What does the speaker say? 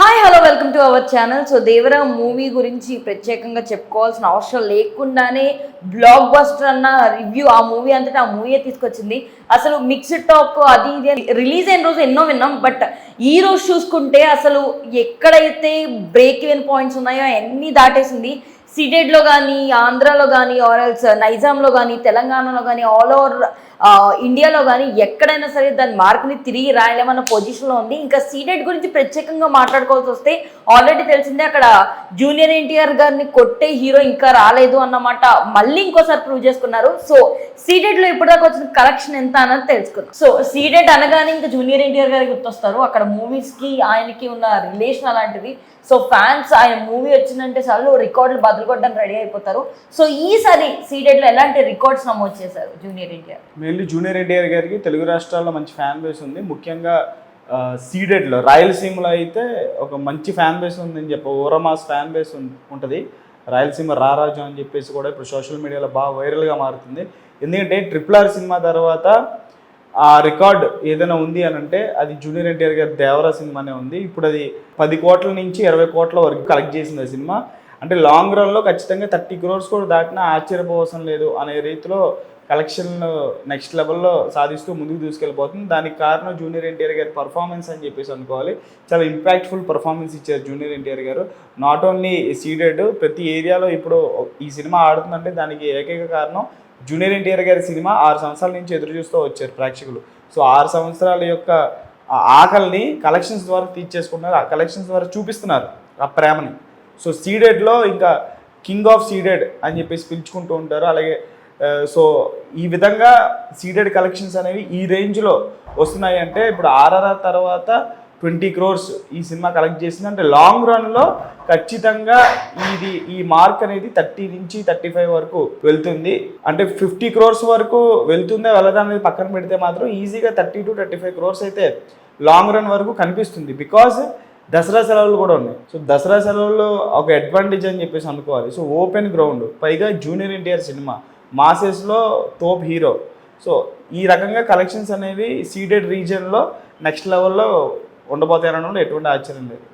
Hi hello welcome to our channel so Devara movie గురించి ప్రత్యేకంగా చెప్పుకోవాల్సిన అవసరం లేకుండానే బ్లాక్ బస్టర్ అన్న రివ్యూ ఆ మూవీ అంతటా ఆ మూవీ తీసుకొచ్చింది. అసలు మిక్స్డ్ టాక్ అది ఇది రిలీజ్ అయిన రోజు ఎన్నో విన్నాం బట్ ఈ రోజు చూసుకుంటే అసలు ఎక్కడైతే బ్రేక్ ఈవెన్ పాయింట్స్ ఉన్నాయో అన్నీ దాటేసింది. సిడెడ్లో కానీ ఆంధ్రాలో కానీ ఆర్ఎల్స్ నైజాంలో కానీ తెలంగాణలో కానీ ఆల్ ఓవర్ ఇండియాలో కానీ ఎక్కడైనా సరే దాని మార్క్ని తిరిగి రాయలేమన్న పొజిషన్లో ఉంది. ఇంకా సీడెడ్ గురించి ప్రత్యేకంగా మాట్లాడుకోవాల్సి వస్తే ఆల్రెడీ తెలిసిందే అక్కడ జూనియర్ ఎన్టీఆర్ గారిని కొట్టే హీరో ఇంకా రాలేదు అన్నమాట. మళ్ళీ ఇంకోసారి ప్రూవ్ చేసుకున్నారు. సో సీడెడ్లో ఇప్పటిదాకా వచ్చిన కలెక్షన్ ఎంత అన్నది తెలుసుకున్నాం సో సీడెడ్ అనగానే ఇంకా జూనియర్ ఎన్టీఆర్ గారికి గుర్తొస్తారు. అక్కడ మూవీస్కి ఆయనకి ఉన్న రిలేషన్ అలాంటిది. సో ఫ్యాన్స్ ఆయన మూవీ వచ్చిందంటే చాలు రికార్డులు బాధ కొట్టడానికి రెడీ అయిపోతారు. సో ఈసారి సీడెడ్లో ఎలాంటి రికార్డ్స్ నమోదు చేశారు junior NTR? Mainly junior NTR గారికి తెలుగు రాష్ట్రాల్లో మంచి ఫ్యాన్ బేస్ ఉంది. ముఖ్యంగా సీడెడ్లో రాయలసీమలో అయితే ఒక మంచి ఫ్యాన్ బేస్ ఉందని చెప్పి ఓరమాస్ ఫ్యాన్ బేస్ ఉంటుంది. రాయలసీమ రారాజు అని చెప్పేసి కూడా ఇప్పుడు సోషల్ మీడియాలో బాగా వైరల్గా మారుతుంది. ఎందుకంటే ట్రిపుల్ ఆర్ సినిమా తర్వాత ఆ రికార్డ్ ఏదైనా ఉంది అని అంటే అది జూనియర్ ఎన్టీఆర్ గారి దేవరా సినిమానే ఉంది. ఇప్పుడు అది పది కోట్ల నుంచి ఇరవై కోట్ల వరకు కలెక్ట్ చేసింది ఆ సినిమా. అంటే లాంగ్ రన్లో ఖచ్చితంగా థర్టీ క్రోర్స్ కూడా దాటినా ఆశ్చర్యపోవసం లేదు అనే రీతిలో కలెక్షన్ నెక్స్ట్ లెవెల్లో సాధిస్తూ ముందుకు తీసుకెళ్ళిపోతుంది. దానికి కారణం జూనియర్ ఎన్టీఆర్ గారి పర్ఫార్మెన్స్ అని చెప్పేసి అనుకోవాలి. చాలా ఇంపాక్ట్ఫుల్ పర్ఫార్మెన్స్ ఇచ్చారు జూనియర్ ఎన్టీఆర్ గారు. నాట్ ఓన్లీ సీడెడ్ ప్రతి ఏరియాలో ఇప్పుడు ఈ సినిమా ఆడుతుందంటే దానికి ఏకైక కారణం జూనియర్ ఎన్టీఆర్ గారి సినిమా ఆరు సంవత్సరాల నుంచి ఎదురు చూస్తూ వచ్చారు ప్రేక్షకులు. సో ఆరు సంవత్సరాల యొక్క ఆకలిని కలెక్షన్స్ ద్వారా తీర్చేసుకుంటున్నారు. ఆ కలెక్షన్స్ ద్వారా చూపిస్తున్నారు ఆ ప్రేమని. సో సీడెడ్లో ఇంకా కింగ్ ఆఫ్ సీడెడ్ అని చెప్పేసి పిలుచుకుంటూ ఉంటారు. అలాగే సో ఈ విధంగా సీడెడ్ కలెక్షన్స్ అనేవి ఈ రేంజ్లో వస్తున్నాయి అంటే ఇప్పుడు ఆర్ఆర్ఆర్ తర్వాత ట్వంటీ క్రోర్స్ ఈ సినిమా కలెక్ట్ చేసింది. అంటే లాంగ్ రన్లో ఖచ్చితంగా ఇది ఈ మార్క్ అనేది థర్టీ నుంచి థర్టీ ఫైవ్ వరకు వెళ్తుంది. అంటే ఫిఫ్టీ క్రోర్స్ వరకు వెళ్తుందా వెళ్ళదా అనేది పక్కన పెడితే మాత్రం ఈజీగా thirty to thirty five crores అయితే లాంగ్ రన్ వరకు కనిపిస్తుంది. బికాజ్ దసరా సెలవులు కూడా ఉన్నాయి. సో దసరా సెలవుల్లో ఒక అడ్వాంటేజ్ అని చెప్పేసి అనుకోవాలి. సో ఓపెన్ గ్రౌండ్ పైగా జూనియర్ ఎన్టీఆర్ సినిమా మాసెస్లో టోప్ హీరో సో ఈ రకంగా కలెక్షన్స్ అనేవి సీడెడ్ రీజియన్లో నెక్స్ట్ లెవెల్లో ఉండబోతాయనడంలో ఎటువంటి ఆశ్చర్యం లేదు.